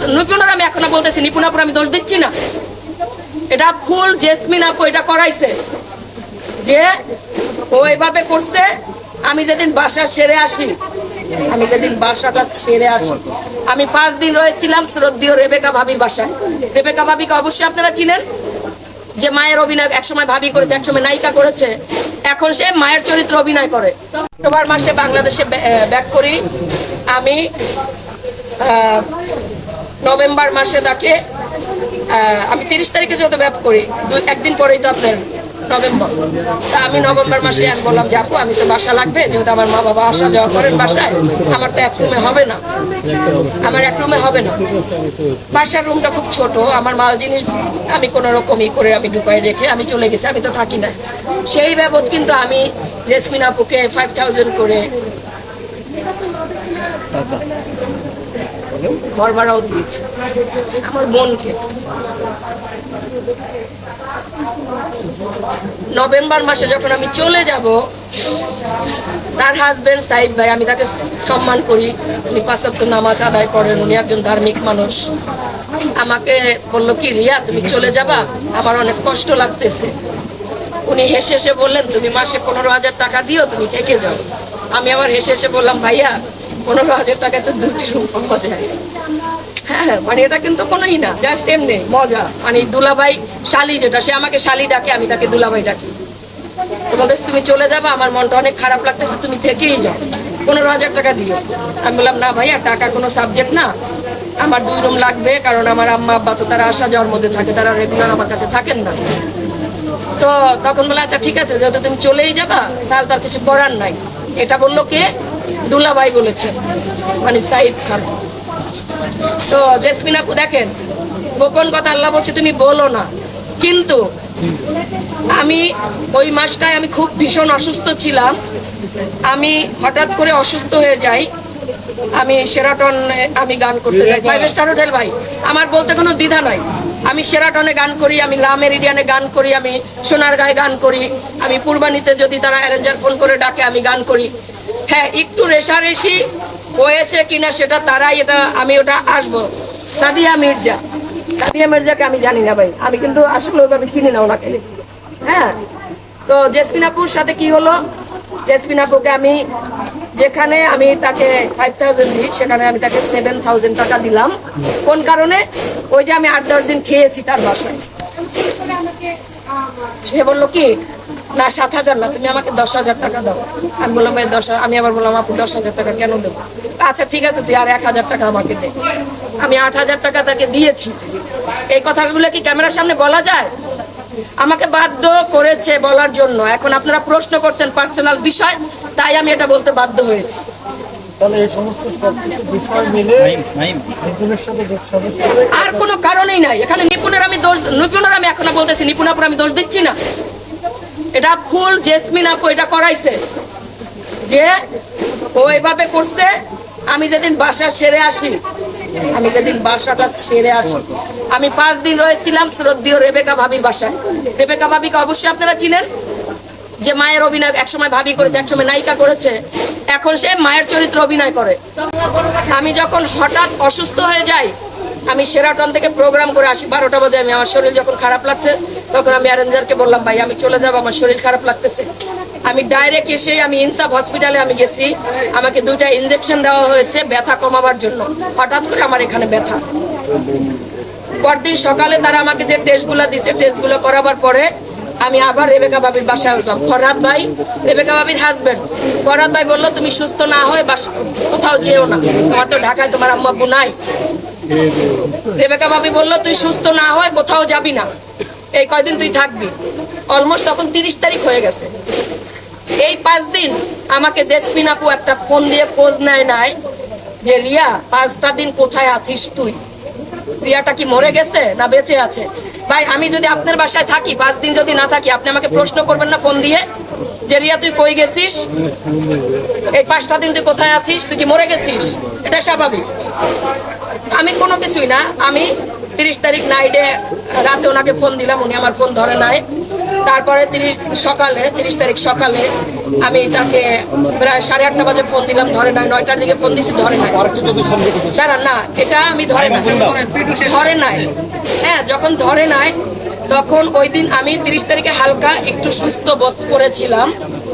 দোষ নিপুণের আমি এখনও বলতেছি নিপুণ আপুর আমি দোষ দিচ্ছি না। এটা ফুল জেসমিন আপু এটা করাইছে। যে ও এভাবে করছে, আমি যেদিন বাসা সেরে আসি, আমি যেদিন বাসাটা ছেড়ে আসি। আমি পাঁচ দিন রয়েছিলাম শ্রদ্ধীয় রেবেকা ভাবির বাসায়। রেবেকা ভাবিকে অবশ্যই আপনারা চিনেন, যে মায়ের অভিনয় একসময় ভাবি করেছে, একসময় নায়িকা করেছে। এখন সে মায়ের চরিত্র অভিনয় করে। অক্টোবর মাসে বাংলাদেশে ব্যাক করি। আমি নভেম্বর মাসে তাকে আমি তিরিশ তারিখে যেহেতু ব্যাপ করি, দুই, একদিন পরেই তো আপনার নভেম্বর। তা আমি নভেম্বর মাসে এক বললাম যে আপু, আমি তো বাসা লাগবে, যেহেতু আমার মা বাবা আসা যাওয়া করেন বাসায়, আমার তো এক রুমে হবে না। আমার এক রুমে হবে না। বাসার রুমটা খুব ছোট, আমার মাল জিনিস আমি কোনো রকমই করে আমি ঢুকাই রেখে আমি চলে গেছি, আমি তো থাকি না। সেই বাবদ কিন্তু আমি জেসমিন আপুকে ফাইভ থাউজেন্ড করে ঘর ভাড়াও দিয়েছি। আমার বোনকে। নভেম্বর মাসে যখন আমি চলে যাব, তার হাজবেন্ড সাইদ ভাই, আমি তাকে সম্মান করি। উনি পাঁচাত্ত নামাজ আদায় করেন, উনি একজন ধার্মিক মানুষ। আমাকে বলল, কি রিয়া, তুমি চলে যাবা? আমার অনেক কষ্ট লাগতেছে। উনি হেসে হেসে বললেন, তুমি মাসে পনেরো হাজার টাকা দিও, তুমি থেকে যাও। আমি আবার হেসে হেসে বললাম, ভাইয়া পনেরো হাজার টাকা তো দুটি রুম পাওয়া যায় হ্যাঁ মানে এটা কিন্তু কোনোই না জাস্ট এমনি, মজা। মানে দুলাভাই শালি যেটা, সে আমাকে শালি ডাকে, আমি তাকে দুলাভাই ডাকি। তো বলতেছে তুমি চলে যাবে, আমার মনটা অনেক খারাপ লাগতেছে, তুমি থেকেই যাও। পনেরো হাজার টাকা দিও। আমি বললাম, না ভাইয়া, টাকা কোনো সাবজেক্ট না। আমার দুই রুম লাগবে, কারণ আমার আম্মা, আব্বা তো তারা আসা যাওয়ার মধ্যে থাকে, তারা রেগুলার আমার কাছে থাকেন না। তো তখন বলে আচ্ছা ঠিক আছে, যেহেতু তুমি চলেই যাবা, তাহলে তার কিছু করার নাই। এটা বলল কে? দুলাভাই বলেছে মানে সাইদ খান। তো জেসমিন আপু দেখেন, গোপন কথা আল্লাহ বলছে, তুমি বলো না। কিন্তু আমি ওই মাসটায় আমি খুব ভীষণ অসুস্থ ছিলাম। আমি হঠাৎ করে অসুস্থ হয়ে যাই। আমি সেরাটন আমি গান করতে যাই। ফাইভ স্টার হোটেল ভাই। আমার বলতে কোনো দ্বিধা নাই। আমি সেরাটনে গান করি, আমি লা মেরিডিয়ানে গান করি, আমি সোনার গায়ে গান করি, আমি পূর্বানিতে যদি তারা অ্যারেঞ্জার ফোন করে ডাকে, আমি গান করি। হ্যাঁ একটু রেশারেশি হয়েছে কিনা সেটা তারাই এটা, আমি ওটা আসব। সাদিয়া মির্জা। সাদিয়া মির্জাকে আমি জানি না ভাই। আমি কিন্তু আসলে ওইভাবে চিনি না ওনাকে। হ্যাঁ তো জেসমিন আপুর সাথে কি হলো? জেসমিন আপুকে আমি যেখানে আমি তাকে ফাইভ থাউজেন্ড দিই, সেখানে আমি তাকে সেভেন থাউজেন্ড টাকা দিলাম। কোন কারণে? ওই যে আমি আট দশ দিন খেয়েছি তার বাসায়। সে বলল, কি? না সাত হাজার না তুমি আমাকে দশ হাজার টাকা দাও। আমি বললাম ভাই দশ আমি আবার বললাম আপু দশ হাজার টাকা কেন দেবো? আচ্ছা ঠিক আছে তুই আর এক হাজার টাকা আমাকে দে। আমি আট হাজার টাকা তাকে দিয়েছি। এই কথাগুলো কি ক্যামেরার সামনে বলা যায়? আমাকে বাধ্য করেছে বলার জন্য। এখন আপনারা প্রশ্ন করছেন পার্সোনাল বিষয় তাই আমি এটা বলতে বাধ্য হয়েছি। আর কোনো কারণেই নাই। এখানে নিপুণের আমি দোষ নিপুণের আমি এখনও বলতেছি নিপুণ আমি দোষ দিচ্ছি না। এটা ফুল জেসমিন আপু এটা করাইছে। যে ও এভাবে করছে, আমি যেদিন বাসা সেরে আসি, আমি যেদিন বাসাটা ছেড়ে আসি। আমি পাঁচ দিন রয়েছিলাম শ্রদ্ধীয় রেবেকা ভাবির বাসায়। রেবেকা ভাবিকে অবশ্যই আপনারা চিনেন, যে মায়ের অভিনয় একসময় ভাবি করেছে, একসময় নায়িকা করেছে। এখন সে মায়ের চরিত্র অভিনয় করে। আমি যখন হঠাৎ অসুস্থ হয়ে যাই আমি সেরাটন থেকে প্রোগ্রাম করে আসি। বারোটা বাজে আমি, আমার শরীর যখন খারাপ লাগছে, তখন আমি অ্যারেঞ্জারকে বললাম, ভাই, আমি চলে যাব, আমার শরীর খারাপ লাগতেছে। আমি ডাইরেক্ট এসে আমি ইনসাফ হসপিটালে আমি গেছি। আমাকে দুইটা ইনজেকশন দেওয়া হয়েছে ব্যথা কমাবার জন্য। হঠাৎ করে আমার এখানে ব্যথা। পরদিন সকালে তারা আমাকে যে টেস্টগুলো দিছে টেস্টগুলো করাবার পরে আমি আবার রেবেকা বাবির বাসায় উঠলাম। ফরহাদ ভাই, রেবেকা বাবির হাজবেন্ড ফরহাদ ভাই বলল, তুমি সুস্থ না হয়ে বাসা, কোথাও যেও না। তোমার তো ঢাকায় তোমার আম্মা আব্বু নাই। রেবেকা বাবি বলল, তুই সুস্থ না হয় কোথাও যাবি না। এই কয়দিন তুই থাকবি? অলমোস্ট তখন তিরিশ তারিখ হয়ে গেছে। এই পাঁচ দিন আমাকে জেসমিন আপু একটা ফোন দিয়ে খোঁজ নেয় নাই যে, রিয়া, পাঁচটা দিন কোথায় আছিস তুই? রিয়াটা কি মরে গেছে না বেঁচে আছে? ভাই, আমি যদি আপনার বাসায় থাকি, পাঁচ দিন যদি না থাকি, আপনি আমাকে প্রশ্ন করবেন না ফোন দিয়ে? যে রিয়া তুই কই গেছিস? এই পাঁচটা দিন তুই কোথায় আছিস? তুই কি মরে গেছিস? এটা স্বাভাবিক। আমি কোনো কিছুই না। আমি তিরিশ তারিখ নাইটে রাতে ওনাকে ফোন দিলাম উনি আমার ফোন ধরে নাই। তারপরে তিরিশ সকালে তিরিশ তারিখ সকালে আমি তাকে প্রায় সাড়ে আটটা বাজে ফোন দিলাম ধরে নাই। নয়টার দিকে ফোন দিচ্ছি ধরে নাই। দাঁড়ান না এটা আমি ধরে নাই। ধরে নাই। হ্যাঁ যখন ধরে নাই তখন ওই দিন আমি তিরিশ তারিখে হালকা একটু সুস্থ বোধ করেছিলাম।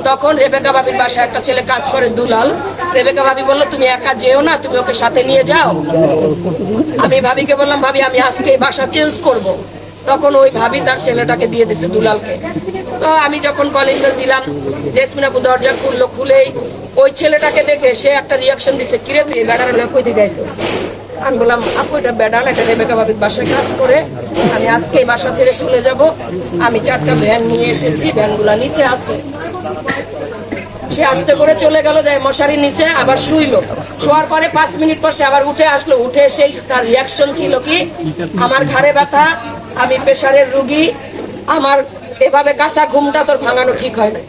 তখন রেবেকা বাবির বাসায় একটা ছেলে কাজ করে দুলাল। রেবেকা ভাবি বলল, তুমি একা যেও না, তুমি ওকে সাথে নিয়ে যাও। আমি ভাবিকে বললাম, ভাবি, আমি আজকে এই বাসা চেঞ্জ করব। তখন ওই ভাবি তার ছেলেটাকে দিয়ে দিছে দুলালকে। তো আমি যখন কলিং দিলাম জেসমিন আপু দরজা খুললো, খুলেই ওই ছেলেটাকে দেখে সে একটা রিয়াকশন দিছে, কিরে তুই বেড়ার আইছিস আমি বললাম, আপু, এটা বেডান এটা রেবেকা বাবির বাসায় কাজ করে। আমি আজকে এই বাসা ছেড়ে চলে যাব। আমি চারটা ভ্যান নিয়ে এসেছি, ভ্যানগুলা নিচে আছে। সে আস্তে করে চলে গেল, যায় মশারি নিচে, আবার শুইলো। শোয়ার পরে পাঁচ মিনিট পর সে আবার উঠে আসলো। উঠে সেই তার রিয়াকশন ছিল কি, আমার ঘাড়ে ব্যথা, আমি প্রেশারের রুগী, আমার এভাবে কাঁচা ঘুমটা তোর ভাঙানো ঠিক হয় না।